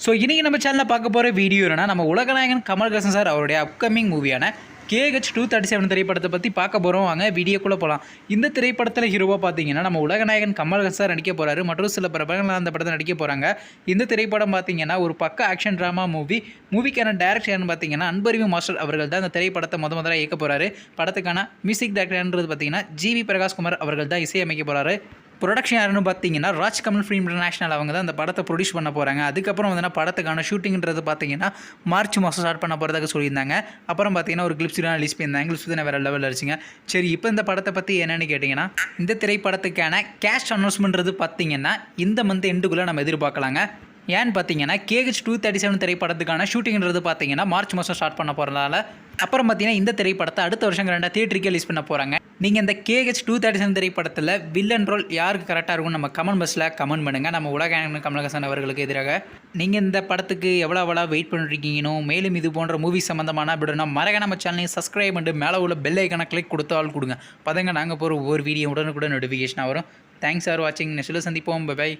So இன்றைக்கி நம்ம சேனலில் பார்க்க போகிற வீடியோ என்னென்னா நம்ம உலகநாயகன் கமல்ஹாசன் சார் அவருடைய அப்கமிங் மூவியான கேஹெச் டூ தேர்ட்டி செவன் திரைப்படத்தை பற்றி பார்க்க போகிறோம் வாங்க வீடியோக்குள்ளே போகலாம் இந்த திரைப்படத்தில் ஹீரோவாக பார்த்தீங்கன்னா நம்ம உலகநாயகன் கமல்ஹாசன் சார் நடிக்க போகிறாரு மற்றும் சில பிரபலங்கள் அந்த படத்தை நடிக்க போகிறாங்க இந்த திரைப்படம் பார்த்தீங்கன்னா ஒரு பக்க ஆக்ஷன் ட்ராமா மூவி மூவிக்கான டேரக்டர்னு பார்த்தீங்கன்னா அன்பறிவு மாஸ்டர் அவர்கள் தான் இந்த திரைப்படத்தை முத முதல்ல இயக்க போகிறாரு படத்துக்கான மியூசிக் டேரக்டர்ன்றது பார்த்தீங்கன்னா ஜிவி பிரகாஷ்குமார் அவர்கள் தான் இசையமைக்க போகிறாரு ப்ரொடக்ஷன் யாருன்னு பார்த்தீங்கன்னா ராஜ் கமல் ஃபிலிம் இன்டர்நேஷனல் அவங்க தான் அந்த படத்தை ப்ரொடியூஸ் பண்ண போகிறாங்க அதுக்கப்புறம் வந்து படத்துக்கான ஷூட்டிங்கிறது பார்த்தீங்கன்னா மார்ச் மாதம் ஸ்டார்ட் பண்ண போகிறதாக சொல்லியிருந்தாங்க. அப்புறம் பார்த்தீங்கன்னா ஒரு கிளிப்ஸ் தான் ரிலீஸ் பண்ணியிருந்தாங்க. கிளிப்ஸ் தான் வேறு லெவலில் இருந்துச்சுங்க சரி இப்போ இந்த படத்தை பற்றி என்னென்னு கேட்டிங்கன்னா இந்த திரைப்படத்துக்கான கேஷ் அனௌன்ஸ்மெண்ட்றது பார்த்தீங்கன்னா இந்த மந்த் எண்டுக்குள்ளே நம்ம எதிர்பார்க்கலாங்க. ஏன்னு பார்த்தீங்கன்னா கேஹெச் டூ தேர்ட்டி செவன் திரைப்படத்துக்கான ஷூட்டிங்கிறது பார்த்தீங்கன்னா மார்ச் மாதம் ஸ்டார்ட் பண்ண போகிறதால அப்புறம் பார்த்தீங்கன்னா இந்த திரைப்படத்தை அடுத்த வருஷம் ரெண்டாக தியேட்டருக்கு ரிலீஸ் பண்ண போகிறாங்க நீங்கள் இந்த கேஹெச் டூ தேர்ட்டி செவன் திரைப்படத்தில் வில்லன் ரோல் யாருக்கு கரெக்டாக இருக்கும் நம்ம கமெண்ட் பஸ்ஸில் கமெண்ட் பண்ணுங்கள் நம்ம உலக கமலஹாசன் அவர்களுக்கு எதிராக நீங்கள் இந்த படத்துக்கு எவ்வளோ எவ்வளோ வெயிட் பண்ணிருக்கீங்கனோ மேலும் இது போன்ற மூவி சம்மந்தமான அப்படின்னா மறக்க நம்ம சேனலையும் சப்ஸ்கிரைப் பண்ணிட்டு மேலே உள்ள பெல் ஐக்கான கிளிக் கொடுத்தால் கொடுங்க. பதங்க நாங்கள் போகிற ஒவ்வொரு வீடியோ உடனுக்குடன் நோட்டிஃபிகேஷனாக வரும். தேங்க்ஸ் ஃபார் வாட்சிங் நெக்ஸ்ட்டில் சந்திப்போம். பை